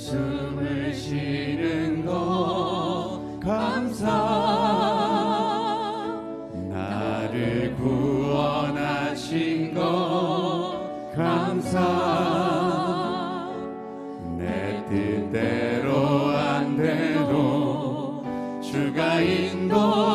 숨을 쉬는 것 감사. 나를 구원하신 것 감사. 내 뜻대로 안 돼도 주가 인도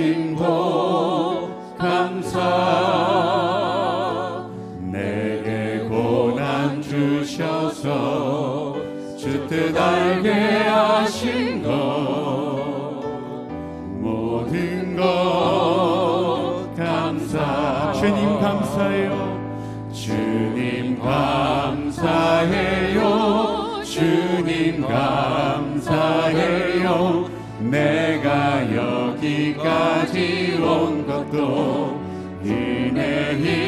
가져가신 복 감사. 내게 고난 주셔서 주뜻 알게 하신 것. 모든 것 감사. 주님 감사해요. 주님 감사해요. 주님 감사해요. 내가 여기까지 온 것도 은혜입니다.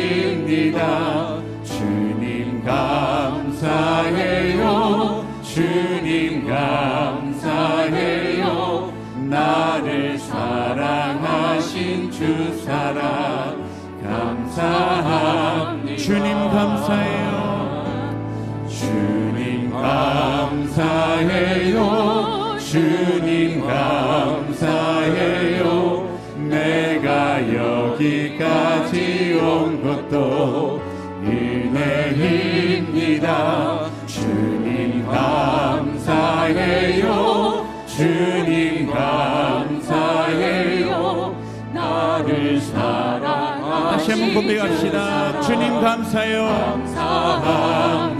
주님 감사해요. 주님 감사해요. 나를 사랑하신 주 사랑 감사합니다. 주님 감사해요. 주님 감사해요. 주님 감사해요 여기까지 온 것도 은혜입니다 주님 감사해요 주님 감사해요 나를 사랑하신 다시 한번 고백합시다. 주님 감사해요. 감사합니다.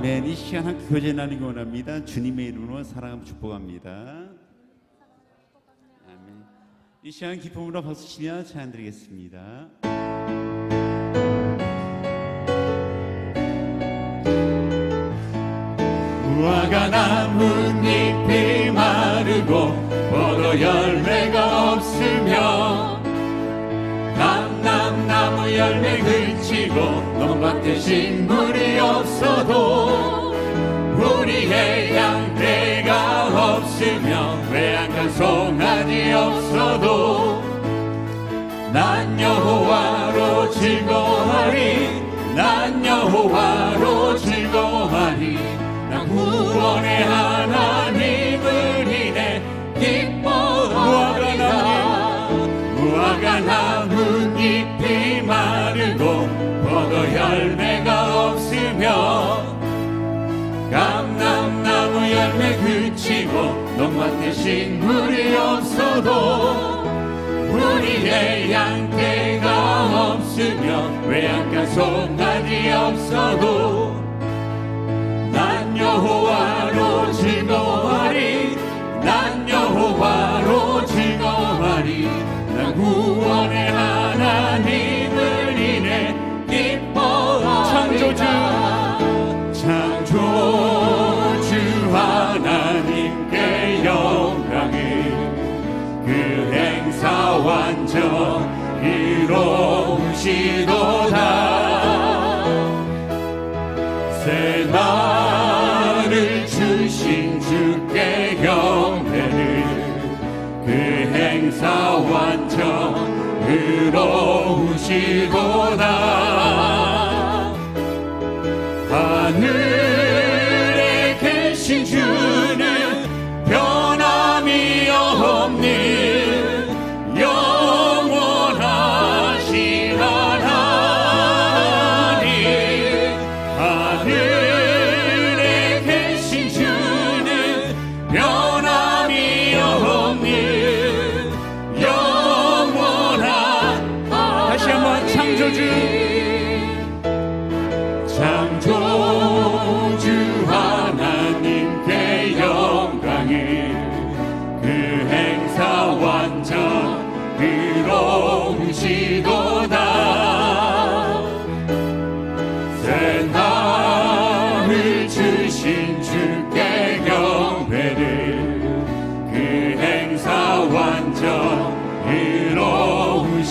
아멘. 이 시간 함께 교제 나누기 원합니다. 주님의 이름으로 사랑하고 축복합니다. 아멘. 이 시간 기쁨으로 박수 치며 찬양 드리겠습니다. 무화과 나뭇잎이 마르고 포도 열매가 감남나무 열매 그치고 논밭에 식물이 없어도 우리의 양떼가 없으며 외양간 송아지 없어도 난 여호와로 즐거워하리 난 여호와로 즐거워하리 난 구원의 하나님을 인해 기뻐하리라. 무화과 포도 열매가 없으며 감남나무 열매 그치고 논밭에 식물이 없어도 우리의 양떼가 없으며 외양간 송아지 없어도 난 여호와 완전 이로우시도다. 새 날을 주신 주께 경배를 그 행사 완전 의로우시도다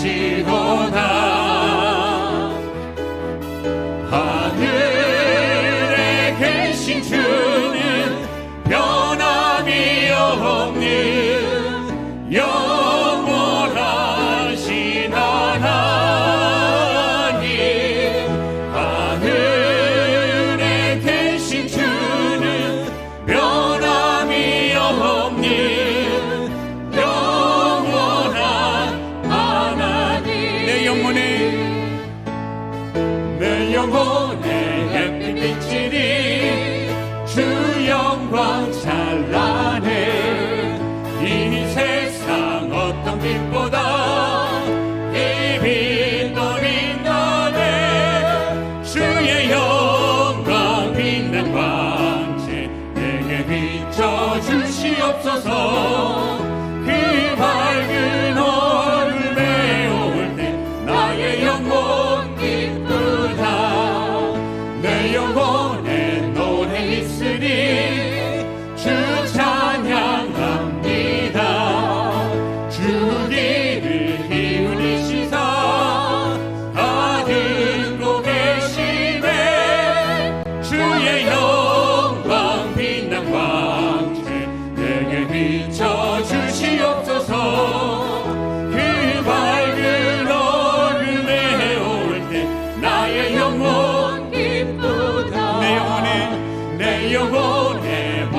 Jesus. la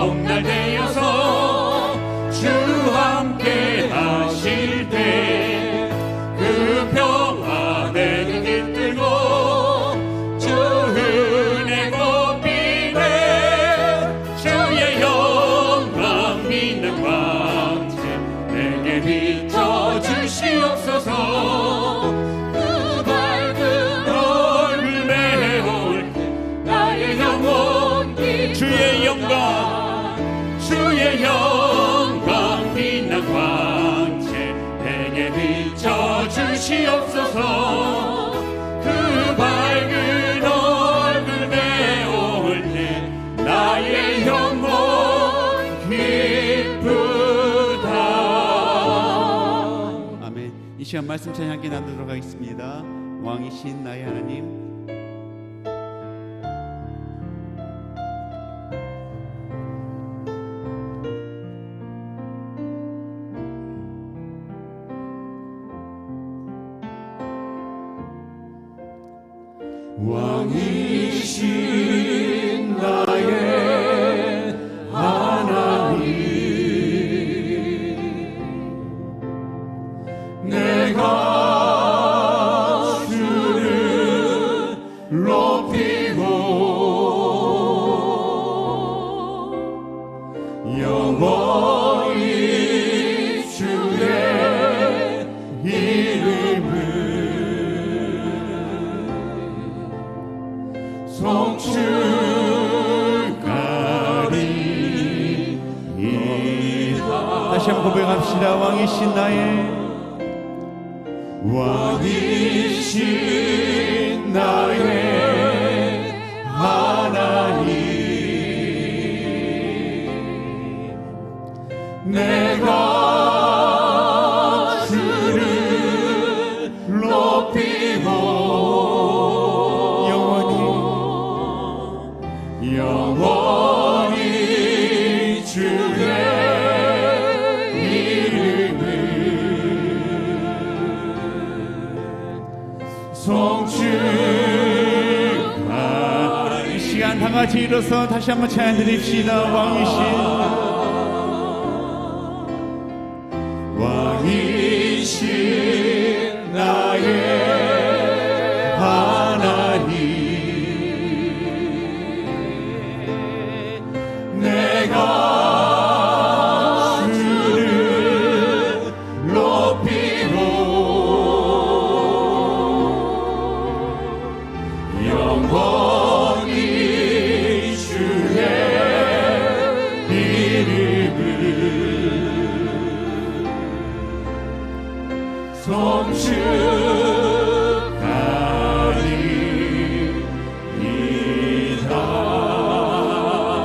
봄날 되어서 주 함께 하실 때 그 평안에 눈이 뜨고 주 은혜 꽃비네 주의 영광 믿는 광채 내게 비춰주시옵소서. 주시옵소서 그 밝은 얼굴 내올 때 나의 영혼 기쁘다. 아멘. 이 시간 말씀 찬양 함께 나누도록 하겠습니다. 왕이신 나의 하나님 on you. 왕이신 나의 왕이신 같이 일어서 다시 한번 찬드립시다 왕이신 왕이신 나의 하나님 내가 영원.